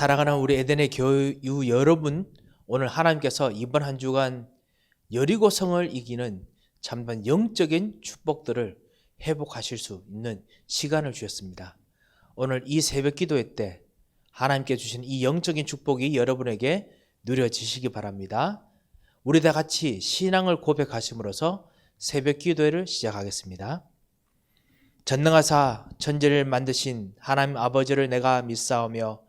사랑하는 우리 에덴의 교유 여러분, 오늘 하나님께서 이번 한 주간 여리고성을 이기는 참된 영적인 축복들을 회복하실 수 있는 시간을 주셨습니다. 오늘 이 새벽 기도회 때 하나님께 주신 이 영적인 축복이 여러분에게 누려지시기 바랍니다. 우리 다 같이 신앙을 고백하심으로써 새벽 기도회를 시작하겠습니다. 전능하사 천지를 만드신 하나님 아버지를 내가 믿사오며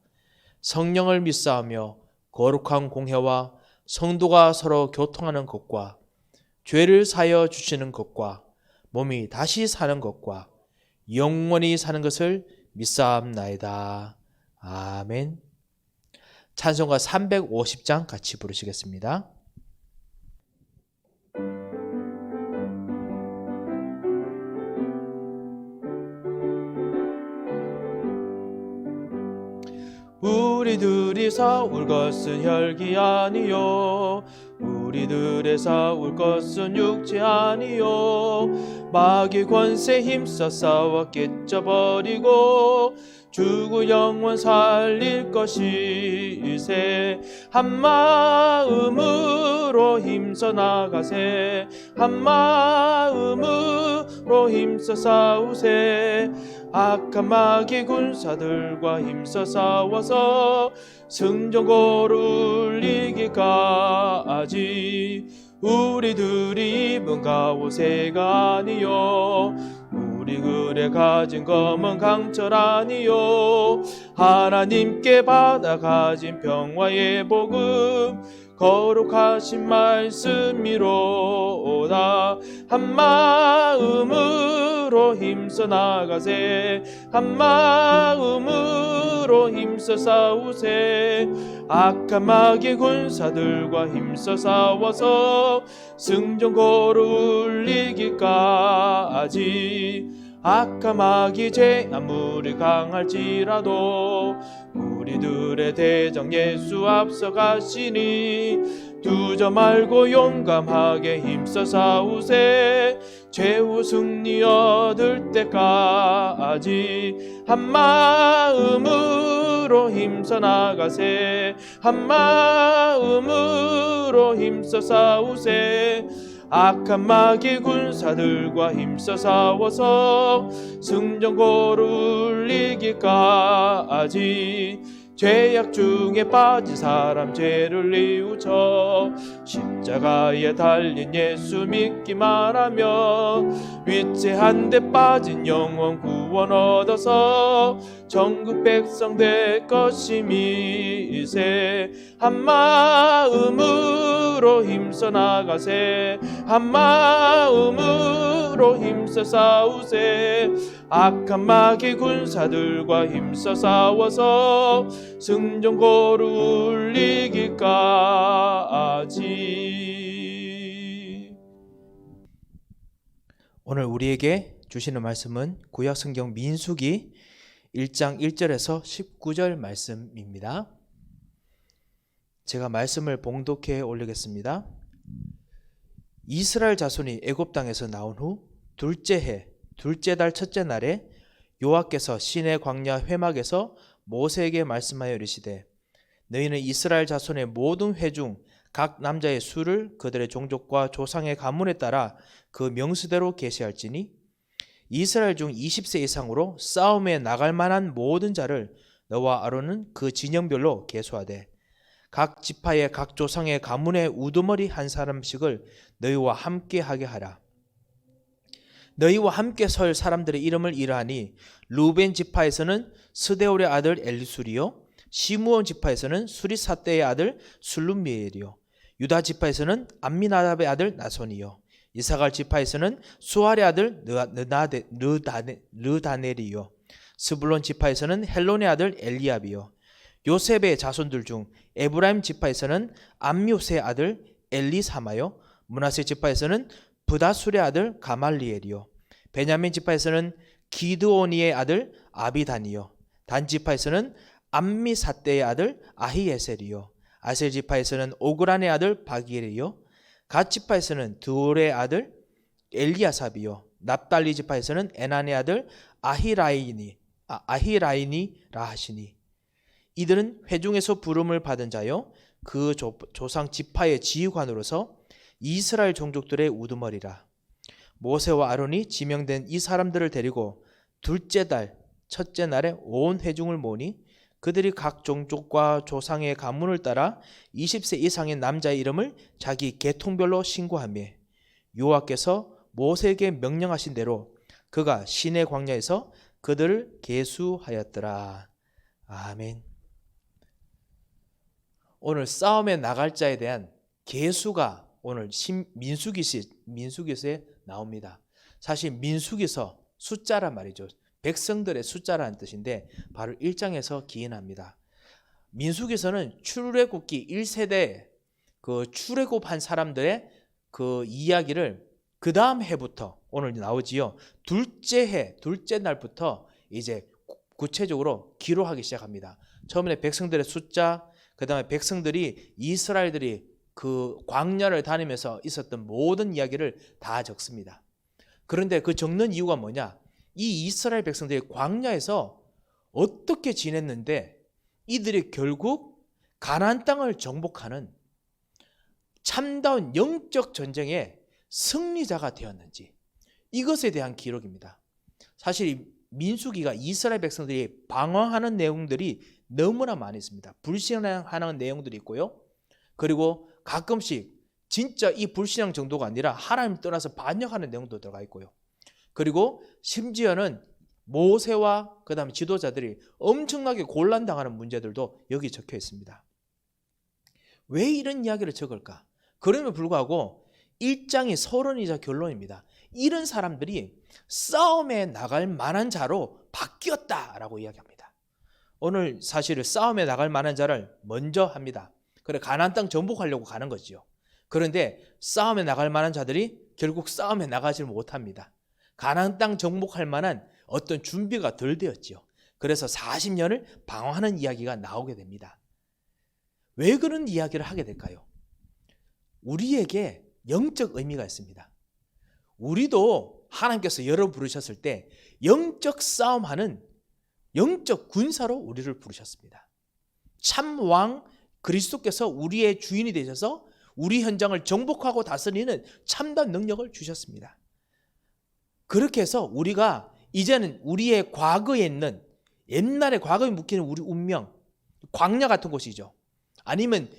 성령을 믿사하며 거룩한 공회와 성도가 서로 교통하는 것과 죄를 사여 주시는 것과 몸이 다시 사는 것과 영원히 사는 것을 믿사옵나이다. 아멘. 찬송가 350장 같이 부르시겠습니다. 둘이서 울 것은 혈기 아니요. 우리들의 싸울 것은 육체 아니요. 마귀 권세 힘써 싸워 깨져버리고 주구 영원 살릴 것이세. 한 마음으로 힘써 나가세. 한 마음으로 힘써 싸우세. 악한 마귀 군사들과 힘써 싸워서 승전고를 이기까지 우리들이 입은 가오세가 아니요. 우리 글에 가진 검은 강철 아니요. 하나님께 받아 가진 평화의 복음 거룩하신 말씀이로다. 한 마음 으로 힘써 나가세. 한 마음으로 힘써 싸우세. 악한 마귀 군사들과 힘써 싸워서 승전고를 이기까지. 악한 마귀 죄 아무리 강할지라도 우리들의 대장 예수 앞서 가시니 두저 말고 용감하게 힘써 싸우세 최후 승리 얻을 때까지 한 마음으로 힘써 나가세. 한 마음으로 힘써 싸우세. 악한 마귀 군사들과 힘써 싸워서 승전고를 이기까지 죄악 중에 빠진 사람 죄를 뉘우쳐 십자가에 달린 예수 믿기만 하며 위태한 데 빠진 영원 구원 얻어서 전국 백성 될 것임이세. 한 마음으로 힘써 나가세. 한 마음으로 힘써 싸우세. 악한 마귀 군사들과 힘써 싸워서 승전고를 이기까지 오늘 우리에게 주시는 말씀은 구약 성경 민수기 1장 1절에서 19절 말씀입니다. 제가 말씀을 봉독해 올리겠습니다. 이스라엘 자손이 애굽 땅에서 나온 후 둘째 해 둘째 달 첫째 날에 여호와께서 시내 광야 회막에서 모세에게 말씀하여 이르시되 너희는 이스라엘 자손의 모든 회중 각 남자의 수를 그들의 종족과 조상의 가문에 따라 그 명수대로 계시할지니 이스라엘 중 20세 이상으로 싸움에 나갈 만한 모든 자를 너와 아론은 그 진영별로 계수하되 각 지파의 각 조상의 가문의 우두머리 한 사람씩을 너희와 함께 하게 하라. 너희와 함께 설 사람들의 이름을 이러하니 루벤 지파에서는 스데올의 아들 엘리술이요 시므온 지파에서는 수리사떼의 아들 술룸미엘이요 유다 지파에서는 암미나답의 아들 나손이요. 이사갈 지파에서는 수알의 아들 느나데, 르다네, 르다넬이요. 스불론 지파에서는 헬론의 아들 엘리압이요. 요셉의 자손들 중 에브라임 지파에서는 암미우스의 아들 엘리사마요. 문하세 지파에서는 부다술의 아들 가말리엘이요. 베냐민 지파에서는 기드오니의 아들 아비단이요. 단 지파에서는 암미사떼의 아들 아히에셀이요 아셀 지파에서는 오그란의 아들 바기엘이요. 갓 지파에서는 드올의 아들 엘리아삽이요. 납달리 지파에서는 에난의 아들 아히라이니 아, 아히라이니라 하시니. 이들은 회중에서 부름을 받은 자요. 그 조, 조상 지파의 지휘관으로서 이스라엘 종족들의 우두머리라. 모세와 아론이 지명된 이 사람들을 데리고 둘째 달 첫째 날에 온 회중을 모으니 그들이 각 종족과 조상의 가문을 따라 20세 이상의 남자의 이름을 자기 계통별로 신고하며 여호와께서 모세에게 명령하신 대로 그가 시내 광야에서 그들을 계수하였더라. 아멘. 오늘 싸움에 나갈 자에 대한 계수가 오늘 신- 민수기시 민수기서에 나옵니다. 사실 민수기서 숫자란 말이죠. 백성들의 숫자라는 뜻인데 바로 1장에서 기인합니다. 민수기서는 출애굽기 1세대 그 출애굽한 사람들의 그 이야기를 그 다음 해부터 오늘 나오지요. 둘째 해, 둘째 날부터 이제 구- 구체적으로 기록하기 시작합니다. 처음에 백성들의 숫자, 그 다음에 백성들이 이스라엘들이 그 광야를 다니면서 있었던 모든 이야기를 다 적습니다. 그런데 그 적는 이유가 뭐냐? 이 이스라엘 백성들이 광야에서 어떻게 지냈는데 이들이 결국 가나안 땅을 정복하는 참다운 영적 전쟁의 승리자가 되었는지 이것에 대한 기록입니다. 사실 이 민수기가 이스라엘 백성들이 방황하는 내용들이 너무나 많이 있습니다. 불신앙하는 내용들이 있고요. 그리고 가끔씩 진짜 이 불신앙 정도가 아니라 하나님 떠나서 반역하는 내용도 들어가 있고요. 그리고 심지어는 모세와 그다음에 지도자들이 엄청나게 곤란당하는 문제들도 여기 적혀 있습니다. 왜 이런 이야기를 적을까? 그럼에도 불구하고 1장이 서론이자 결론입니다. 이런 사람들이 싸움에 나갈 만한 자로 바뀌었다라고 이야기합니다. 오늘 사실은 싸움에 나갈 만한 자를 먼저 합니다. 그래 가나안 땅 정복하려고 가는 거지요. 그런데 싸움에 나갈 만한 자들이 결국 싸움에 나가지 못합니다. 가나안 땅 정복할 만한 어떤 준비가 덜 되었지요. 그래서 40년을 방황하는 이야기가 나오게 됩니다. 왜 그런 이야기를 하게 될까요? 우리에게 영적 의미가 있습니다. 우리도 하나님께서 여러 부르셨을 때 영적 싸움하는 영적 군사로 우리를 부르셨습니다. 참 왕 그리스도께서 우리의 주인이 되셔서 우리 현장을 정복하고 다스리는 참된 능력을 주셨습니다. 그렇게 해서 우리가 이제는 우리의 과거에 있는 옛날에 과거에 묶이는 우리 운명, 광야 같은 곳이죠. 아니면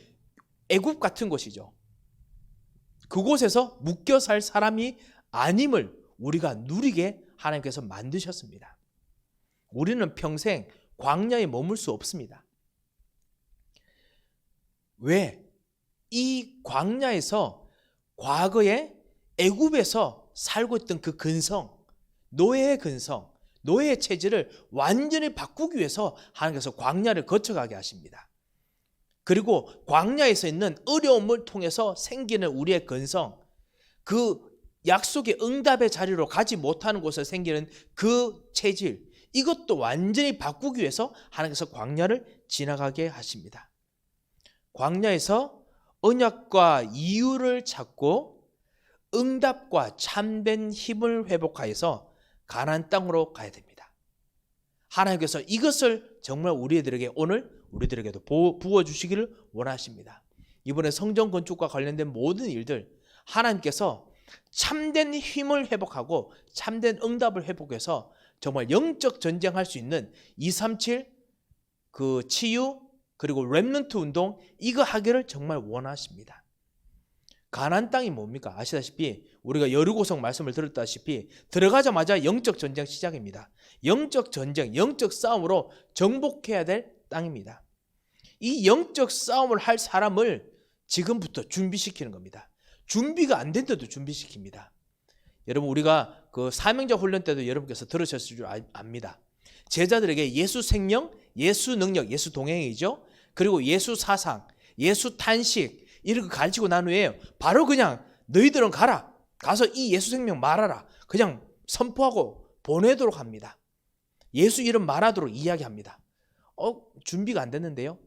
애굽 같은 곳이죠. 그곳에서 묶여 살 사람이 아님을 우리가 누리게 하나님께서 만드셨습니다. 우리는 평생 광야에 머물 수 없습니다. 왜? 이 광야에서 과거에 애굽에서 살고 있던 그 근성, 노예의 근성, 노예의 체질을 완전히 바꾸기 위해서 하나님께서 광야를 거쳐가게 하십니다. 그리고 광야에서 있는 어려움을 통해서 생기는 우리의 근성, 그 약속의 응답의 자리로 가지 못하는 곳에 생기는 그 체질, 이것도 완전히 바꾸기 위해서 하나님께서 광야를 지나가게 하십니다. 광야에서 언약과 이유를 찾고 응답과 참된 힘을 회복하여서 가나안 땅으로 가야 됩니다. 하나님께서 이것을 정말 우리들에게 오늘 우리들에게도 부어 주시기를 원하십니다. 이번에 성전 건축과 관련된 모든 일들 하나님께서 참된 힘을 회복하고 참된 응답을 회복해서 정말 영적 전쟁할 수 있는 237 그 치유 그리고 렘넌트 운동 이거 하기를 정말 원하십니다. 가난 땅이 뭡니까? 아시다시피 우리가 여르고성 말씀을 들었다시피 들어가자마자 영적 전쟁 시작입니다. 영적 전쟁, 영적 싸움으로 정복해야 될 땅입니다. 이 영적 싸움을 할 사람을 지금부터 준비시키는 겁니다. 준비가 안 된데도 준비시킵니다. 여러분 우리가 그 사명자 훈련 때도 여러분께서 들으셨을 줄 아- 압니다. 제자들에게 예수 생명, 예수 능력, 예수 동행이죠. 그리고 예수 사상, 예수 탄식 거 가르치고 난 후에 바로 그냥 너희들은 가라. 가서 이 예수 생명 말하라. 그냥 선포하고 보내도록 합니다. 예수 이름 말하도록 이야기합니다. 어, 준비가 안 됐는데요.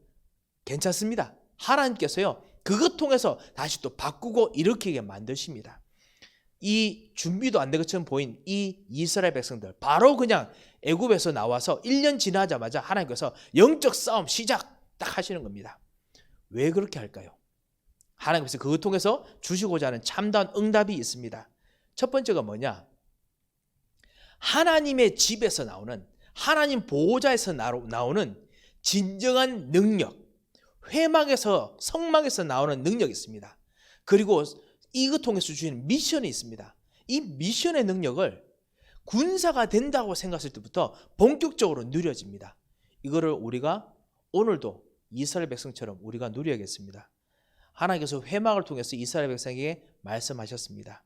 괜찮습니다. 하나님께서요. 그것 통해서 다시 또 바꾸고 일으키게 만드십니다. 이 준비도 안 된 것처럼 보인 이 이스라엘 백성들 바로 그냥 애굽에서 나와서 1년 지나자마자 하나님께서 영적 싸움 시작 딱 하시는 겁니다. 왜 그렇게 할까요? 하나님께서 그것 통해서 주시고자 하는 참다운 응답이 있습니다. 첫 번째가 뭐냐? 하나님의 집에서 나오는 하나님 보호자에서 나오는 진정한 능력, 회막에서 성막에서 나오는 능력이 있습니다. 그리고 이것 통해서 주시는 미션이 있습니다. 이 미션의 능력을 군사가 된다고 생각했을 때부터 본격적으로 누려집니다. 이거를 우리가 오늘도 이스라엘 백성처럼 우리가 누려야겠습니다. 하나님께서 회막을 통해서 이스라엘 백성에게 말씀하셨습니다.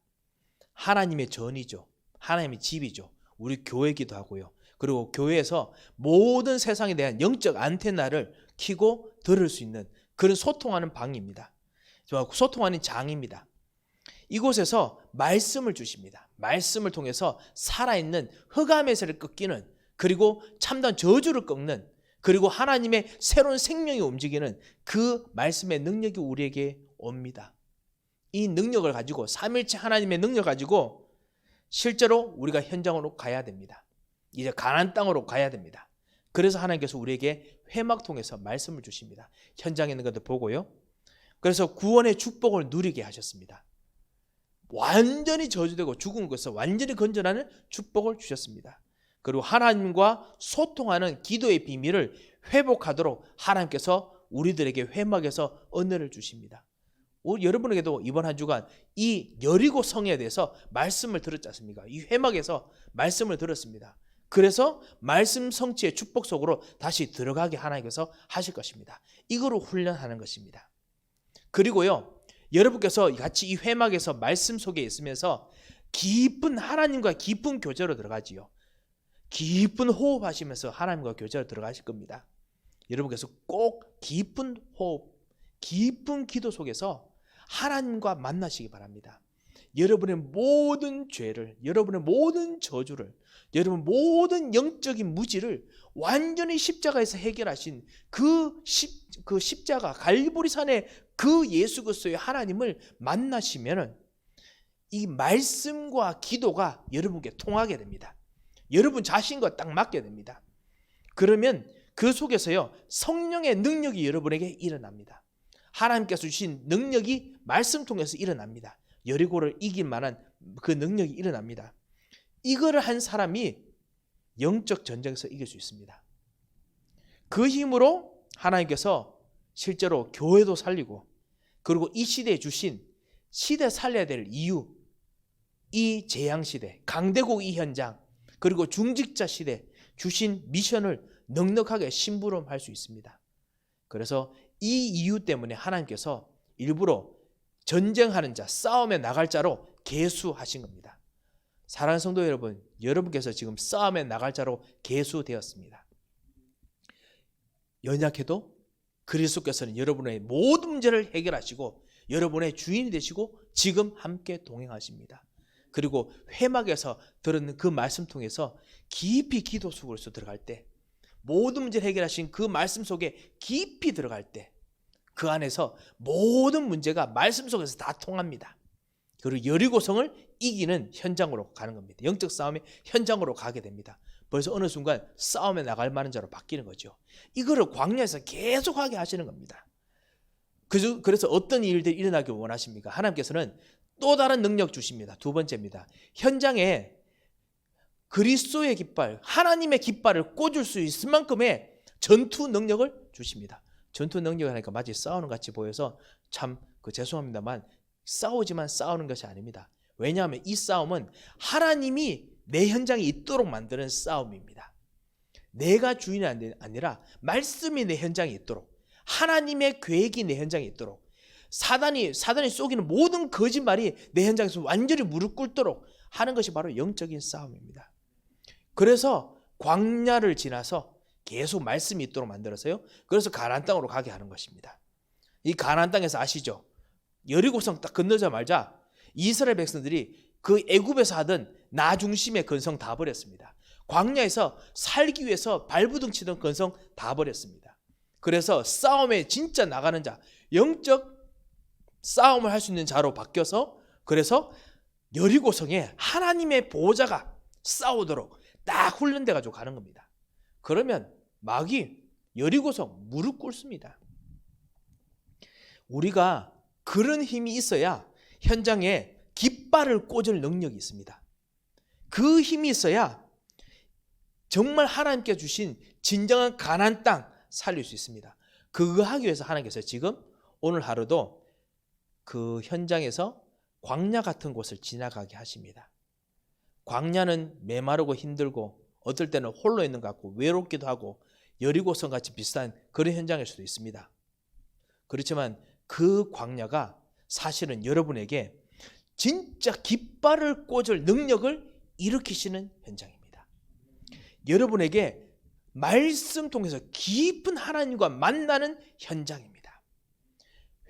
하나님의 전이죠. 하나님의 집이죠. 우리 교회기도 하고요. 그리고 교회에서 모든 세상에 대한 영적 안테나를 키고 들을 수 있는 그런 소통하는 방입니다. 소통하는 장입니다. 이곳에서 말씀을 주십니다. 말씀을 통해서 살아있는 흑암의 세를 꺾이는 그리고 참된 저주를 꺾는 그리고 하나님의 새로운 생명이 움직이는 그 말씀의 능력이 우리에게 옵니다. 이 능력을 가지고 삼일째 하나님의 능력을 가지고 실제로 우리가 현장으로 가야 됩니다. 이제 가나안 땅으로 가야 됩니다. 그래서 하나님께서 우리에게 회막 통해서 말씀을 주십니다. 현장에 있는 것들 보고요. 그래서 구원의 축복을 누리게 하셨습니다. 완전히 저주되고 죽은 것을 완전히 건져라는 축복을 주셨습니다. 그리고 하나님과 소통하는 기도의 비밀을 회복하도록 하나님께서 우리들에게 회막에서 은혜를 주십니다. 여러분에게도 이번 한 주간 이 여리고 성에 대해서 말씀을 들었지 않습니까? 이 회막에서 말씀을 들었습니다. 그래서 말씀 성취의 축복 속으로 다시 들어가게 하나님께서 하실 것입니다. 이거로 훈련하는 것입니다. 그리고요, 여러분께서 같이 이 회막에서 말씀 속에 있으면서 깊은 하나님과 깊은 교제로 들어가지요. 깊은 호흡하시면서 하나님과 교제로 들어가실 겁니다. 여러분께서 꼭 깊은 호흡, 깊은 기도 속에서 하나님과 만나시기 바랍니다. 여러분의 모든 죄를, 여러분의 모든 저주를, 여러분 모든 영적인 무지를 완전히 십자가에서 해결하신 그, 십, 그 십자가 갈보리산의 그 예수 그리스도의 하나님을 만나시면은 이 말씀과 기도가 여러분께 통하게 됩니다. 여러분 자신과 딱 맞게 됩니다. 그러면 그 속에서요 성령의 능력이 여러분에게 일어납니다. 하나님께서 주신 능력이 말씀 통해서 일어납니다. 여리고를 이길 만한 그 능력이 일어납니다. 이거를 한 사람이 영적 전쟁에서 이길 수 있습니다. 그 힘으로 하나님께서 실제로 교회도 살리고 그리고 이 시대에 주신 시대 살려야 될 이유 이 재앙 시대 강대국 이 현장 그리고 중직자 시대 주신 미션을 넉넉하게 심부름할 수 있습니다. 그래서 이 이유 때문에 하나님께서 일부러 전쟁하는 자, 싸움에 나갈 자로 계수하신 겁니다. 사랑하는 성도 여러분, 여러분께서 지금 싸움에 나갈 자로 계수되었습니다. 연약해도 그리스도께서는 여러분의 모든 문제를 해결하시고 여러분의 주인이 되시고 지금 함께 동행하십니다. 그리고 회막에서 들은 그 말씀 통해서 깊이 기도 속으로 들어갈 때 모든 문제를 해결하신 그 말씀 속에 깊이 들어갈 때 그 안에서 모든 문제가 말씀 속에서 다 통합니다. 그리고 여리고성을 이기는 현장으로 가는 겁니다. 영적 싸움의 현장으로 가게 됩니다. 벌써 어느 순간 싸움에 나갈 만한 자로 바뀌는 거죠. 이거를 광야에서 계속하게 하시는 겁니다. 그래서 어떤 일들이 일어나길 원하십니까? 하나님께서는 또 다른 능력 주십니다. 두 번째입니다. 현장에 그리스도의 깃발, 하나님의 깃발을 꽂을 수 있을 만큼의 전투 능력을 주십니다. 전투 능력을 하니까 마치 싸우는 같이 보여서 참 그 죄송합니다만 싸우지만 싸우는 것이 아닙니다. 왜냐하면 이 싸움은 하나님이 내 현장에 있도록 만드는 싸움입니다. 내가 주인이 아니라 말씀이 내 현장에 있도록 하나님의 계획이 내 현장에 있도록 사단이 사단이 쏘기는 모든 거짓말이 내 현장에서 완전히 무릎 꿇도록 하는 것이 바로 영적인 싸움입니다. 그래서 광야를 지나서 계속 말씀이 있도록 만들었어요. 그래서 가나안 땅으로 가게 하는 것입니다. 이 가나안 땅에서 아시죠? 여리고성 딱 건너자마자 이스라엘 백성들이 그 애굽에서 하던 나 중심의 근성 다 버렸습니다. 광야에서 살기 위해서 발부둥 치던 근성 다 버렸습니다. 그래서 싸움에 진짜 나가는 자, 영적 싸움을 할 수 있는 자로 바뀌어서 그래서 여리고성에 하나님의 보호자가 싸우도록 딱 훈련돼 가지고 가는 겁니다. 그러면 마귀 여리고성 무릎 꿇습니다. 우리가 그런 힘이 있어야 현장에 깃발을 꽂을 능력이 있습니다. 그 힘이 있어야 정말 하나님께 주신 진정한 가난 땅 살릴 수 있습니다. 그거 하기 위해서 하나님께서 지금 오늘 하루도 그 현장에서 광야 같은 곳을 지나가게 하십니다. 광야는 메마르고 힘들고 어떨 때는 홀로 있는 것 같고 외롭기도 하고 여리고성 같이 비슷한 그런 현장일 수도 있습니다. 그렇지만 그 광야가 사실은 여러분에게 진짜 깃발을 꽂을 능력을 일으키시는 현장입니다. 여러분에게 말씀 통해서 깊은 하나님과 만나는 현장입니다.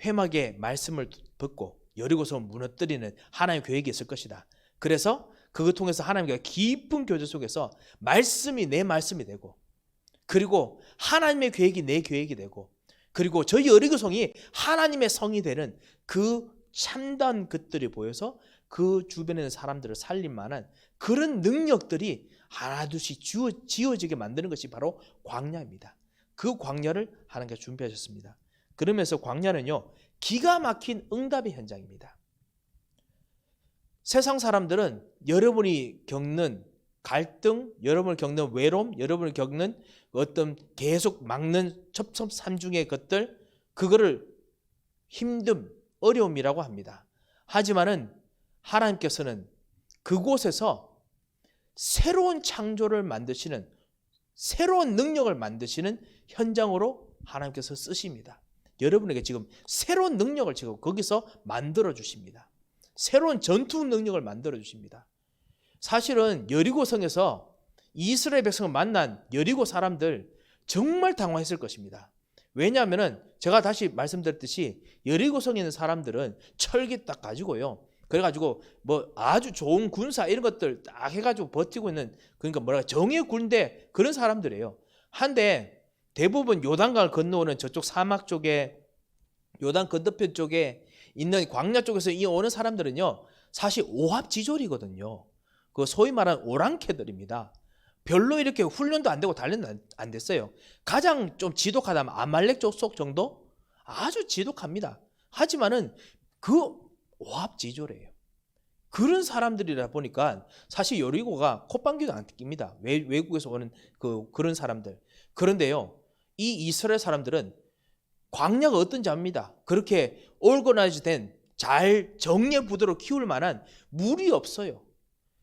회막의 말씀을 듣고 여리고성 무너뜨리는 하나님의 계획이 있을 것이다. 그래서 그것 통해서 하나님과 깊은 교제 속에서 말씀이 내 말씀이 되고 그리고 하나님의 계획이 내 계획이 되고 그리고 저희 여리고성이 하나님의 성이 되는 그 참단 것들이 보여서 그 주변에 있는 사람들을 살릴 만한 그런 능력들이 하나둘씩 지어, 지어지게 만드는 것이 바로 광야입니다. 그 광야를 하나님께서 준비하셨습니다. 그러면서 광야는요 기가 막힌 응답의 현장입니다. 세상 사람들은 여러분이 겪는 갈등, 여러분을 겪는 외로움, 여러분을 겪는 어떤 계속 막는 첩첩산중의 것들, 그거를 힘듦, 어려움이라고 합니다. 하지만은 하나님께서는 그곳에서 새로운 창조를 만드시는 새로운 능력을 만드시는 현장으로 하나님께서 쓰십니다. 여러분에게 지금 새로운 능력을 지금 거기서 만들어 주십니다. 새로운 전투 능력을 만들어 주십니다. 사실은 여리고 성에서 이스라엘 백성을 만난 여리고 사람들 정말 당황했을 것입니다. 왜냐하면은 제가 다시 말씀드렸듯이 여리고 성에 있는 사람들은 철기 딱 가지고요. 그래가지고 뭐 아주 좋은 군사 이런 것들 딱 해가지고 버티고 있는 그러니까 뭐랄까 정의 군대 그런 사람들이에요. 한데 대부분 요단강을 건너오는 저쪽 사막 쪽에 요단 건너편 쪽에 있는 광야 쪽에서 이 오는 사람들은요 사실 오합지졸이거든요. 그 소위 말하는 오랑캐들입니다. 별로 이렇게 훈련도 안 되고 단련도 안 됐어요. 가장 좀 지독하다면 아말렉 쪽 정도 아주 지독합니다. 하지만은 그 오합지졸이에요. 그런 사람들이라 보니까 사실 여리고가 콧방귀도 안 낍니다. 외국에서 오는 그 그런 사람들. 그런데요, 이 이스라엘 사람들은 광야가 어떤지 압니다. 그렇게 올거나이즈된 잘 정예부도로 키울 만한 물이 없어요.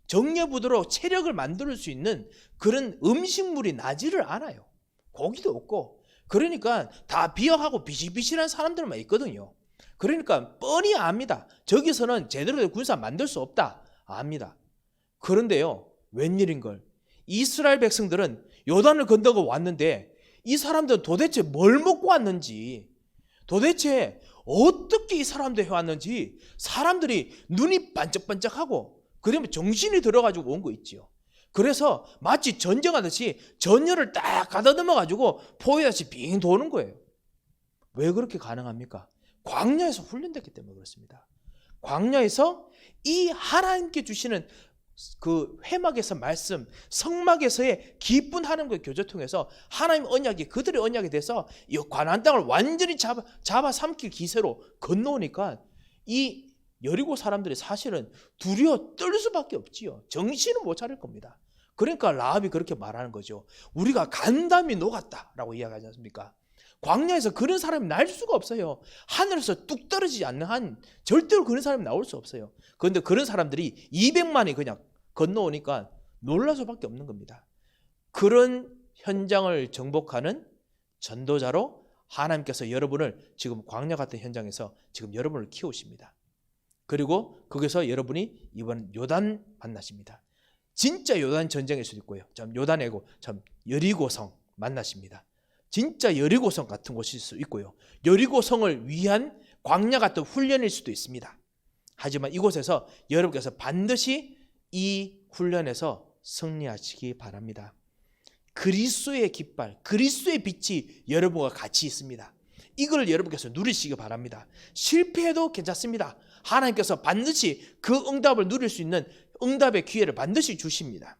정예부도로 체력을 만들 수 있는 그런 음식물이 나지를 않아요. 고기도 없고. 그러니까 다 비어하고 비실비실한 사람들만 있거든요. 그러니까 뻔히 압니다. 저기서는 제대로 된 군사 만들 수 없다. 압니다. 그런데요, 웬일인걸. 이스라엘 백성들은 요단을 건너고 왔는데 이 사람들은 도대체 뭘 먹고 왔는지, 도대체 어떻게 이 사람들 해왔는지 사람들이 눈이 반짝반짝하고 그러면 정신이 들어가지고 온 거 있지요. 그래서 마치 전쟁하듯이 전열을 딱 가다듬어 가지고 포위다시 빙 도는 거예요. 왜 그렇게 가능합니까? 광야에서 훈련됐기 때문에 그렇습니다. 광야에서 이 하나님께 주시는 그 회막에서 말씀, 성막에서의 기쁜 하나님과의 교제 통해서 하나님 언약이 그들의 언약이 돼서 이 관한 땅을 완전히 잡아, 잡아 삼킬 기세로 건너오니까 이 여리고 사람들이 사실은 두려워 떨 수밖에 없지요. 정신은 못 차릴 겁니다. 그러니까 라합이 그렇게 말하는 거죠. 우리가 간담이 녹았다라고 이야기하지 않습니까? 광야에서 그런 사람이 날 수가 없어요. 하늘에서 뚝 떨어지지 않는 한 절대로 그런 사람이 나올 수 없어요. 그런데 그런 사람들이 200만이 그냥 건너오니까 놀랄 수밖에 없는 겁니다. 그런 현장을 정복하는 전도자로 하나님께서 여러분을 지금 광야 같은 현장에서 지금 여러분을 키우십니다. 그리고 거기서 여러분이 이번 요단 만나십니다. 진짜 요단 전쟁일 수도 있고요. 참 요단이고 참 여리고성 만나십니다. 진짜 여리고성 같은 곳일 수 있고요. 여리고성을 위한 광야 같은 훈련일 수도 있습니다. 하지만 이곳에서 여러분께서 반드시 이 훈련에서 승리하시기 바랍니다. 그리스도의 깃발, 그리스도의 빛이 여러분과 같이 있습니다. 이걸 여러분께서 누리시기 바랍니다. 실패해도 괜찮습니다. 하나님께서 반드시 그 응답을 누릴 수 있는 응답의 기회를 반드시 주십니다.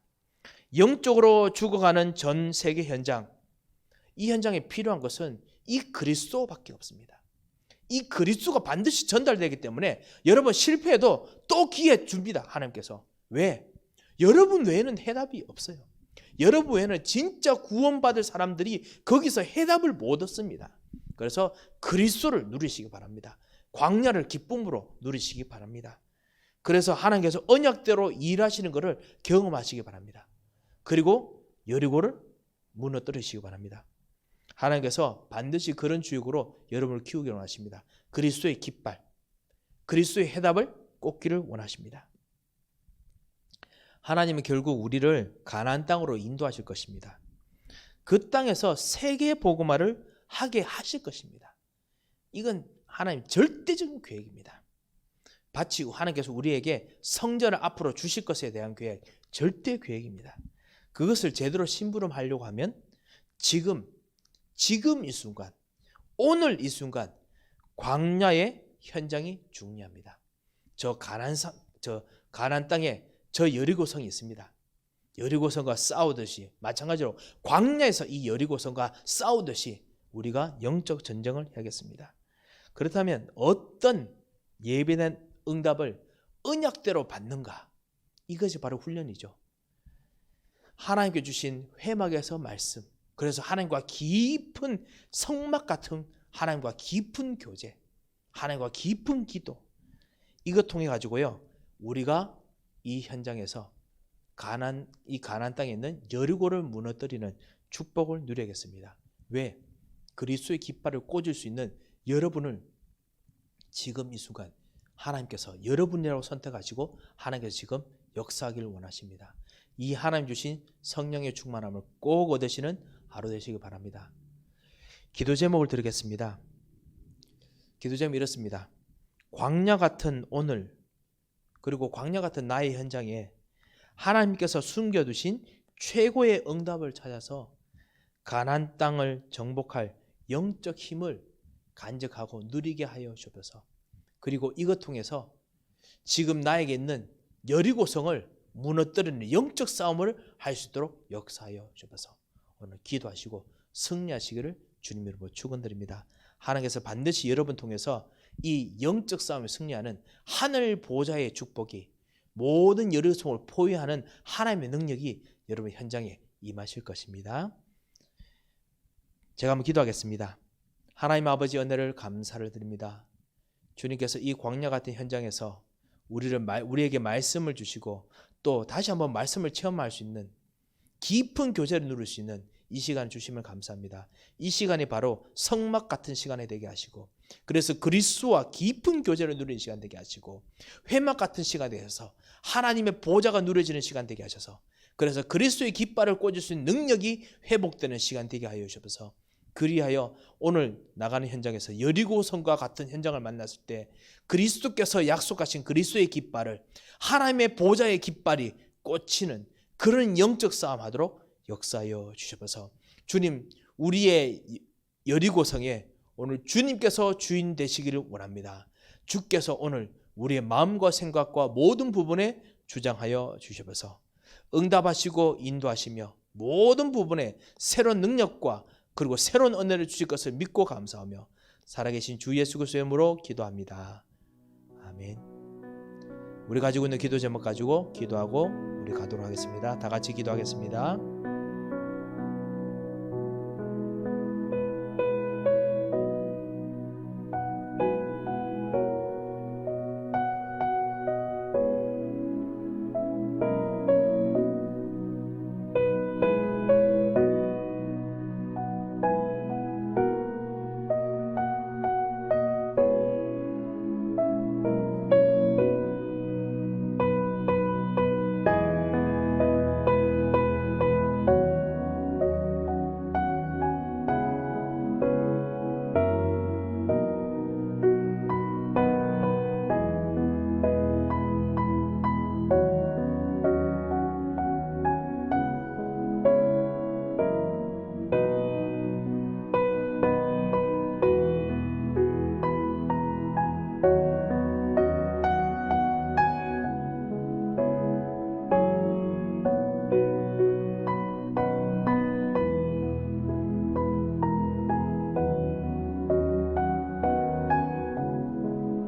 영적으로 죽어가는 전 세계 현장, 이 현장에 필요한 것은 이 그리스도밖에 없습니다. 이 그리스도가 반드시 전달되기 때문에 여러분 실패해도 또 기회 줍니다. 하나님께서. 왜? 여러분 외에는 해답이 없어요. 여러분 외에는 진짜 구원받을 사람들이 거기서 해답을 못 얻습니다. 그래서 그리스도를 누리시기 바랍니다. 광야를 기쁨으로 누리시기 바랍니다. 그래서 하나님께서 언약대로 일하시는 것을 경험하시기 바랍니다. 그리고 여리고를 무너뜨리시기 바랍니다. 하나님께서 반드시 그런 주역으로 여러분을 키우기를 원하십니다. 그리스도의 깃발, 그리스도의 해답을 꽂기를 원하십니다. 하나님은 결국 우리를 가나안 땅으로 인도하실 것입니다. 그 땅에서 세계 복음화를 하게 하실 것입니다. 이건 하나님 절대적인 계획입니다. 바치고 하나님께서 우리에게 성전을 앞으로 주실 것에 대한 계획, 절대 계획입니다. 그것을 제대로 심부름하려고 하면 지금 지금 이 순간, 오늘 이 순간 광야의 현장이 중요합니다. 저 가난상 저 가난 땅에 저 여리고성이 있습니다. 여리고성과 싸우듯이 마찬가지로 광야에서 이 여리고성과 싸우듯이 우리가 영적 전쟁을 해야겠습니다. 그렇다면 어떤 예배된 응답을 언약대로 받는가? 이것이 바로 훈련이죠. 하나님께 주신 회막에서 말씀. 그래서 하나님과 깊은 성막 같은 하나님과 깊은 교제, 하나님과 깊은 기도. 이것 통해 가지고요. 우리가 이 현장에서 가난 이 가난 땅에 있는 여리고를 무너뜨리는 축복을 누리겠습니다. 왜? 그리스도의 깃발을 꽂을 수 있는 여러분을 지금 이 순간 하나님께서 여러분이라고 선택하시고 하나님께서 지금 역사하기를 원하십니다. 이 하나님 주신 성령의 충만함을 꼭 얻으시는 하루 되시기 바랍니다. 기도 제목을 드리겠습니다. 기도 제목 이렇습니다. 광야 같은 오늘 그리고 광야 같은 나의 현장에 하나님께서 숨겨두신 최고의 응답을 찾아서 가난 땅을 정복할 영적 힘을 간직하고 누리게 하여 주옵소서. 그리고 이것 통해서 지금 나에게 있는 여리고성을 무너뜨리는 영적 싸움을 할 수 있도록 역사하여 주옵소서. 오늘 기도하시고 승리하시기를 주님으로 축원드립니다. 하나님께서 반드시 여러분 통해서 이 영적 싸움을 승리하는 하늘 보좌의 축복이 모든 여리고성을 포위하는 하나님의 능력이 여러분 현장에 임하실 것입니다. 제가 한번 기도하겠습니다. 하나님 아버지 은혜를 감사를 드립니다. 주님께서 이 광야 같은 현장에서 우리를 우리에게 말씀을 주시고 또 다시 한번 말씀을 체험할 수 있는 깊은 교제를 누릴 수 있는 이 시간 주심을 감사합니다. 이 시간이 바로 성막 같은 시간이 되게 하시고 그래서 그리스도와 깊은 교제를 누리는 시간 되게 하시고 회막 같은 시간 되어서 하나님의 보좌가 누려지는 시간 되게 하셔서 그래서 그리스도의 깃발을 꽂을 수 있는 능력이 회복되는 시간 되게 하여 주셔서 그리하여 오늘 나가는 현장에서 여리고 성과 같은 현장을 만났을 때 그리스도께서 약속하신 그리스도의 깃발을 하나님의 보좌의 깃발이 꽂히는 그런 영적 싸움 하도록 역사하여 주셔서. 주님 우리의 여리고성에 오늘 주님께서 주인 되시기를 원합니다. 주께서 오늘 우리의 마음과 생각과 모든 부분에 주장하여 주셔서 응답하시고 인도하시며 모든 부분에 새로운 능력과 그리고 새로운 은혜를 주실 것을 믿고 감사하며 살아계신 주 예수 그리스도의 이름으로 기도합니다. 아멘. 우리 가지고 있는 기도 제목 가지고 기도하고 우리 가도록 하겠습니다. 다 같이 기도하겠습니다.